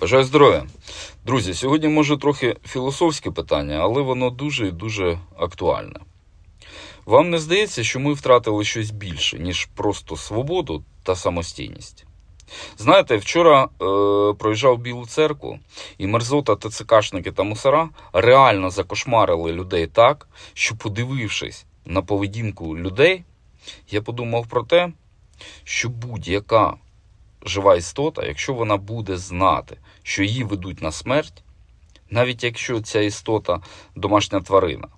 Бажаю здоров'я. Друзі, сьогодні може трохи філософське питання, але воно дуже і дуже актуальне. Вам не здається, що ми втратили щось більше, ніж просто свободу та самостійність? Знаєте, вчора е, проїжджав Білу церкву, і мерзота ТЦКшники та мусора реально закошмарили людей так, що, подивившись на поведінку людей, я подумав про те, що будь-яка жива істота, якщо вона буде знати, що її ведуть на смерть, навіть якщо ця істота домашня тварина,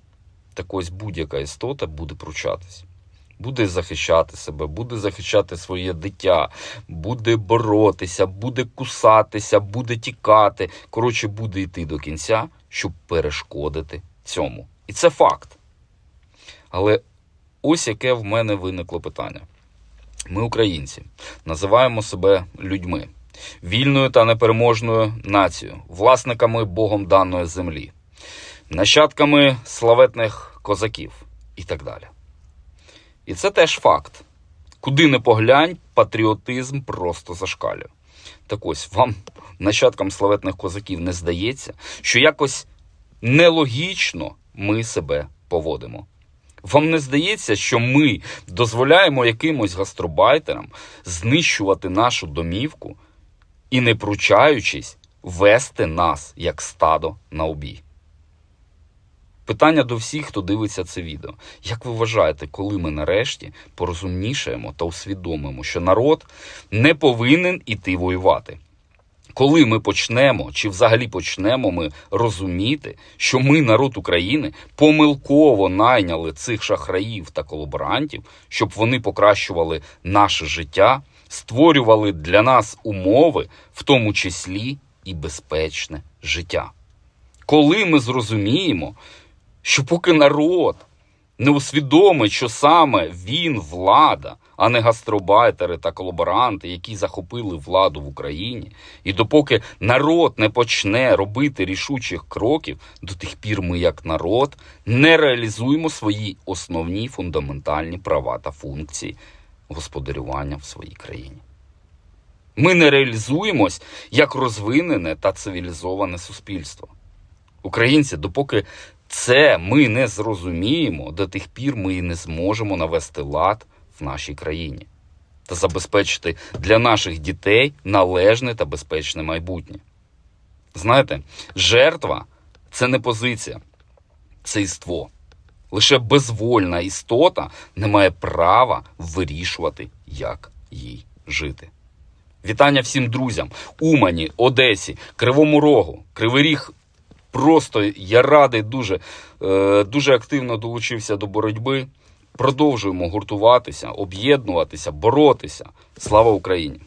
так ось будь-яка істота буде пручатись. Буде захищати себе, буде захищати своє дитя, буде боротися, буде кусатися, буде тікати. Коротше, буде йти до кінця, щоб перешкодити цьому. І це факт. Але ось яке в мене виникло питання. Ми, українці, називаємо себе людьми, вільною та непереможною нацією, власниками Богом даної землі, нащадками славетних козаків і так далі. І це теж факт. Куди не поглянь, патріотизм просто зашкалює. Так ось вам, нащадкам славетних козаків, не здається, що якось нелогічно ми себе поводимо. Вам не здається, що ми дозволяємо якимось гастробайтерам знищувати нашу домівку і, не пручаючись, вести нас як стадо на обій? Питання до всіх, хто дивиться це відео. Як ви вважаєте, коли ми нарешті порозумнішаємо та усвідомимо, що народ не повинен іти воювати? Коли ми почнемо, чи взагалі почнемо ми розуміти, що ми, народ України, помилково найняли цих шахраїв та колаборантів, щоб вони покращували наше життя, створювали для нас умови, в тому числі і безпечне життя? Коли ми зрозуміємо, що поки народ не усвідомить, що саме він влада, а не гастробайтери та колаборанти, які захопили владу в Україні, і допоки народ не почне робити рішучих кроків, до тих пір ми, як народ, не реалізуємо свої основні фундаментальні права та функції господарювання в своїй країні. Ми не реалізуємось як розвинене та цивілізоване суспільство. Українці, допоки це ми не зрозуміємо, до тих пір ми і не зможемо навести лад в нашій країні та забезпечити для наших дітей належне та безпечне майбутнє. Знаєте, жертва це не позиція, це іство. Лише безвольна істота не має права вирішувати, як їй жити. Вітання всім друзям Умані, Одесі, Кривому Рогу, Кривий Ріг Просто я радий дуже, е, дуже активно долучився до боротьби. Продовжуємо гуртуватися, об'єднуватися, боротися. Слава Україні!